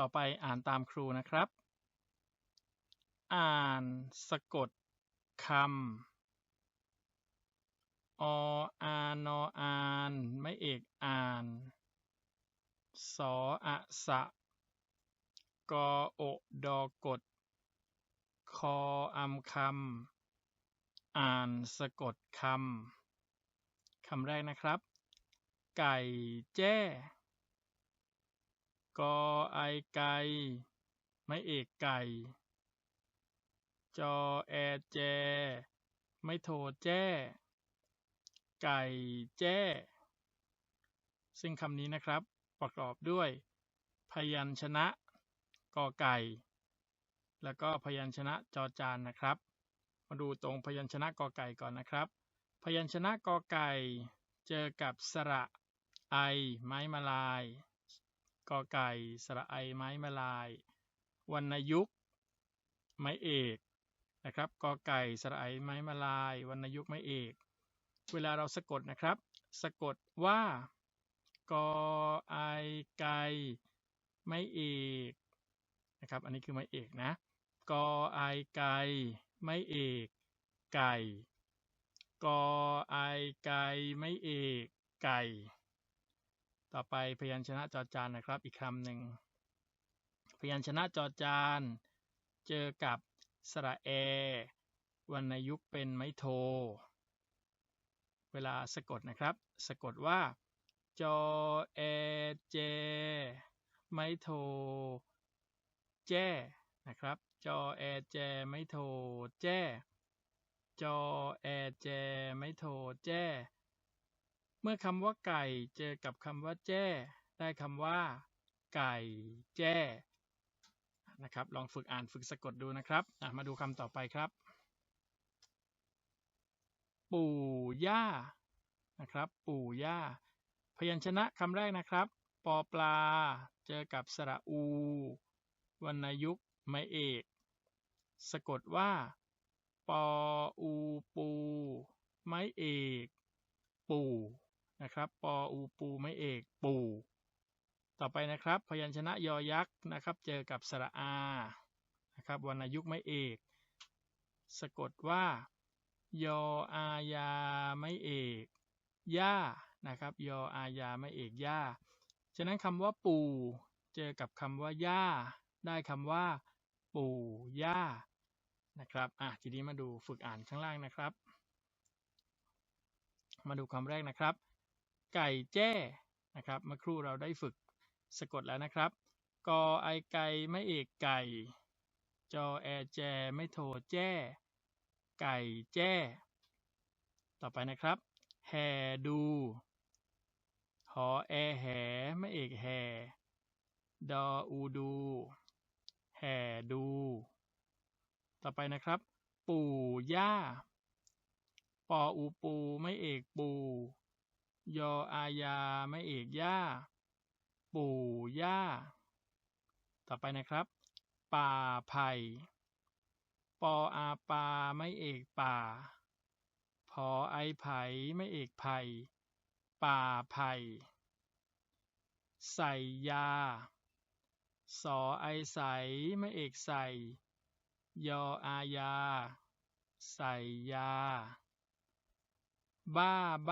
ต่อไปอ่านตามครูนะครับ อ่านสะกดคำออานออานไม่เอกอ่านสออะสะกอโอดอกด คออำคำอ่านสะกดคำคำแรกนะครับ ไก่แจ้ กอไอไก่ไม่เอกไก่ จอแอแจ ไม่โทแจ้ ไก่แจ้ ซึ่งคำนี้นะครับประกอบด้วย พยัญชนะกอไก่ แล้วก็พยัญชนะจอจานนะครับ มาดูตรงพยัญชนะกอไก่ก่อนนะครับ พยัญชนะกอไก่ เจอกับสระไอไม้มาลาย กอไก่สระไอไม้มาลายวรรณยุกต์ไม้เอกนะครับกอไก่สระไอไม้มาลายวรรณยุกต์ไม้เอก เวลาเราสะกดนะครับ สะกดว่ากอไอไก่ไม้เอกนะครับอันนี้คือไม้เอกนะกอไอไก่ไม้เอกไก่กอไอไก่ไม้เอกไก่ ต่อไปพยัญชนะจอจานนะครับอีกคำหนึ่ง พยัญชนะจอจานเจอกับสระเอวรรณยุกเป็นไม้โท เวลาสะกดนะครับ สะกดว่าจอเอเจ ไม้โท แจ้นะครับจอแอแจไม่โทแจ้ จอแอแจไม่โทแจ้ เมื่อคำว่าไก่เจอกับคำว่าแจ้ ได้คำว่า ไก่แจ้นะครับ ลองฝึกอ่านฝึกสะกดดูนะครับมาดูคำต่อไปครับ ปู่ย่านะครับ ปู่ย่า พยัญชนะคำแรกนะครับ ปอปลา เจอกับสระอู วรรณยุกต์ไม่เอก สะกดว่า ปออูปู ไม้เอก ปู่ นะครับ ปออูปูไม่เอกปูต่อไปนะครับ พยัญชนะยอยักษ์นะครับ เจอกับสระอานะครับวรรณยุกต์ไม่เอก สะกดว่า ยออายาไม่เอกย่านะครับยออายาไม่เอกย่าฉะนั้นคำว่าปูเจอกับคำว่าย่าได้คำว่า ปู่ย่านะครับอะทีนี้มาดูฝึกอ่านข้างล่างนะครับ มาดูคำแรกนะครับ ไก่แจ้นะครับเมื่อครู่เราได้ฝึกสะกดแล้วนะครับกอไอไก่ไม่เอกไก่ จอแอแจไม่โทแจ้ ไก่แจ้ ต่อไปนะครับแห่ดูหอแอแหไม่เอกแห่ดออูดูแห่ดู ต่อไปนะครับ ปู่ย่า ปออูปูไม่เอกปู ยออายาไม่เอกย่า ปู่ย่า ต่อไปนะครับ ป่าไผ่ปออาปาไม่เอกป่า พอไอไผ่ไม่เอกไผ่ป่าไผ่ใส่ยา สอไอใสไม่เอกใส่ ยออายาใส่ยา บ้าใบ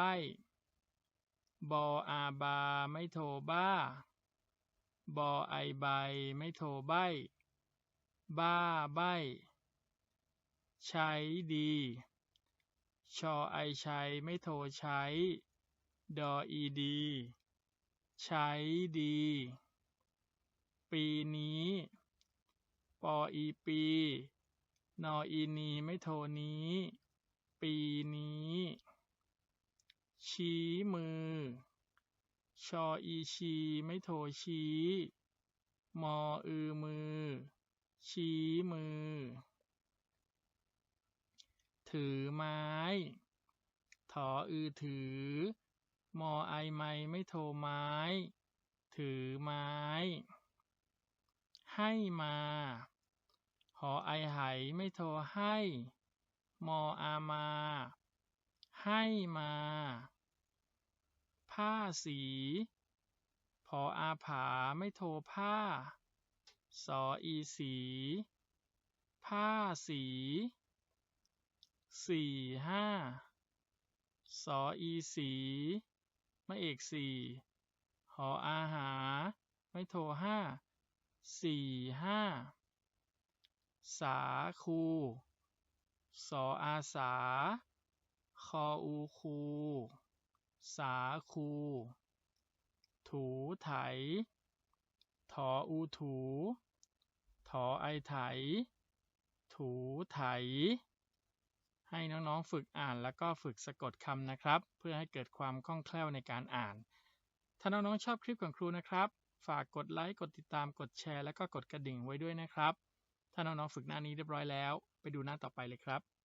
บออาบาไม่โทบ้า บอไอใบไม่โทใบ บ้าใบ ใช้ดี ชอไอใชัยไม่โทใช้ ดออีดี ใช้ดี ปีนี้ ปออีปี นออีนีไม่โทนี้ ปีนี้ ชี้มือ ชออีชีไม่โทชี้ มออือมือ ชี้มือ ถือไม้ ถออือถือ มอไอไม่ไม่โทไม้ ถือไม้ ให้มา หอไอไหไม่โทให้ มออามาให้มา ผ้าสี พออาผาไม่โทผ้า สออีสี ผ้าสี สี่ห้า สออีสีไม่เอกสี่ หออาหา ไม่โทห้า สี่ห้า สาคู สออาสา คออูคู สาคู ถูไถ ถออูถู ถอไอไถ ถูไถ ให้น้องๆฝึกอ่านแล้วก็ฝึกสะกดคำนะครับ เพื่อให้เกิดความคล่องแคล่วในการอ่าน ถ้าน้องๆชอบคลิปของครูนะครับ ฝากกดไลค์ กดติดตาม กดแชร์ แล้วก็กดกระดิ่งไว้ด้วยนะครับ ถ้าน้องๆฝึกหน้านี้เรียบร้อยแล้ว ไปดูหน้าต่อไปเลยครับ